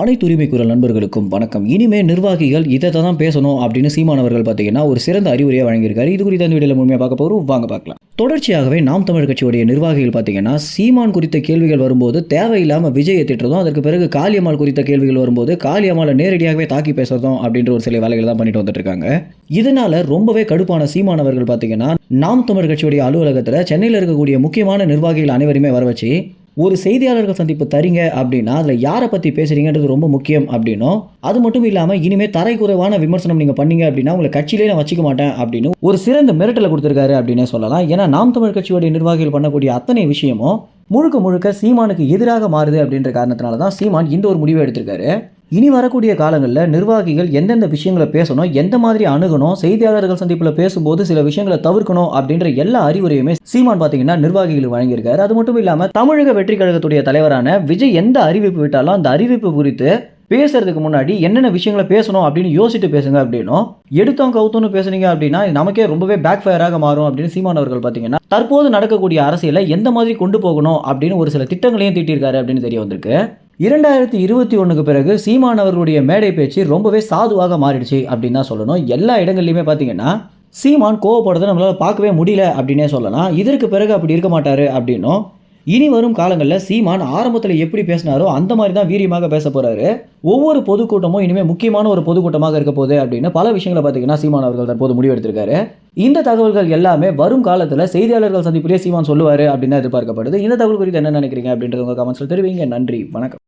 அனைத்து உரிமை குரல் நண்பர்களுக்கும் வணக்கம். இனிமே நிர்வாகிகள் இதை தான் பேசணும் அப்படின்னு சீமானவர்கள் பார்த்தீங்கன்னா ஒரு சிறந்த அறிவுரையை வழங்கியிருக்காரு. இது குறித்த இந்த வீடியோவில் முழுமையாக பார்க்க போகிறோம் வாங்க பார்க்கலாம். தொடர்ச்சியாகவே நாம் தமிழ் கட்சியுடைய நிர்வாகிகள் பார்த்தீங்கன்னா சீமான் குறித்த கேள்விகள் வரும்போது தேவையில்லாமல் விஜயை திட்டுறதும் அதற்கு பிறகு காளியம்மாள் குறித்த கேள்விகள் வரும்போது காளியம்மாளை நேரடியாகவே தாக்கி பேசுறதும் அப்படின்ற ஒரு சில வேலைகள் தான் பண்ணிட்டு வந்துட்டு இருக்காங்க. இதனால ரொம்பவே கடுப்பான சீமானவர்கள் பார்த்தீங்கன்னா நாம் தமிழ் கட்சியுடைய அலுவலகத்தில் சென்னையில் இருக்கக்கூடிய முக்கியமான நிர்வாகிகள் அனைவருமே வர வச்சு ஒரு செய்தியாளர்கள் சந்திப்பு தரீங்க அப்படின்னா அதில் யாரை பற்றி பேசுறீங்கன்றது ரொம்ப முக்கியம் அப்படின்னும் அது மட்டும் இல்லாமல் இனிமேல் தரைக்குறைவான விமர்சனம் நீங்கள் பண்ணீங்க அப்படின்னா உங்களை கட்சியிலே நான் வச்சுக்க மாட்டேன் அப்படின்னு ஒரு சிறந்த மிரட்டலை கொடுத்துருக்காரு அப்படின்னே சொல்லலாம். ஏன்னா நாம் தமிழ் கட்சியோடைய நிர்வாகிகள் பண்ணக்கூடிய அத்தனை விஷயமும் முழுக்க முழுக்க சீமானுக்கு எதிராக மாறுது அப்படின்ற காரணத்தினால தான் சீமான் இந்த ஒரு முடிவை எடுத்திருக்காரு. இனி வரக்கூடிய காலங்களில் நிர்வாகிகள் எந்தெந்த விஷயங்களை பேசணும் எந்த மாதிரி அணுகணும் செய்தியாளர்கள் சந்திப்பில் பேசும்போது சில விஷயங்களை தவிர்க்கணும் அப்படின்ற எல்லா அறிவுரையுமே சீமான் பார்த்தீங்கன்னா நிர்வாகிகளுக்கு வழங்கியிருக்காரு. அது மட்டும் இல்லாமல் தமிழக வெற்றி கழகத்துடைய தலைவரான விஜய் எந்த அறிவிப்பு விட்டாலும் அந்த அறிவிப்பு குறித்து பேசுறதுக்கு முன்னாடி என்னென்ன விஷயங்களை பேசணும் அப்படின்னு யோசிச்சுட்டு பேசுங்க அப்படின்னும் எடுத்தோம் கவுத்தோன்னு பேசுனீங்க அப்படின்னா நமக்கே ரொம்பவே பேக் ஃபயராக மாறும் அப்படின்னு சீமான் அவர்கள் பார்த்தீங்கன்னா தற்போது நடக்கக்கூடிய அரசியலை எந்த மாதிரி கொண்டு போகணும் அப்படின்னு ஒரு சில திட்டங்களையும் தீட்டியிருக்காரு அப்படின்னு தெரிய வந்திருக்கு. இரண்டாயிரத்தி இருபத்தி ஒன்றுக்கு பிறகு சீமான் அவர்களுடைய மேடை பேச்சு ரொம்பவே சாதுவாக மாறிடுச்சு அப்படின்னு தான் சொல்லணும். எல்லா இடங்கள்லையுமே பார்த்தீங்கன்னா சீமான் கோவப்படுறதை நம்மளால் பார்க்கவே முடியல அப்படின்னே சொல்லலாம். இதற்கு பிறகு அப்படி இருக்க மாட்டார் அப்படின்னும் இனி வரும் காலங்களில் சீமான் ஆரம்பத்தில் எப்படி பேசினாரோ அந்த மாதிரி தான் வீரியமாக பேச போகிறாரு ஒவ்வொரு பொதுக்கூட்டமும் இனிமேல் முக்கியமான ஒரு பொதுக்கூட்டமாக இருக்க போகுது அப்படின்னு பல விஷயங்களை பார்த்தீங்கன்னா சீமான் அவர்கள் தற்போது முடிவெடுத்திருக்காரு. இந்த தகவல்கள் எல்லாமே வரும் காலத்தில் செய்தியாளர்கள் சந்திப்பிலே சீமான் சொல்லுவார் அப்படின்னு எதிர்பார்க்கப்படுது. இந்த தகவல் குறித்து என்ன நினைக்கிறீங்க அப்படின்றது உங்கள் கமெண்ட்ஸில் தெரிவிங்க. நன்றி. வணக்கம்.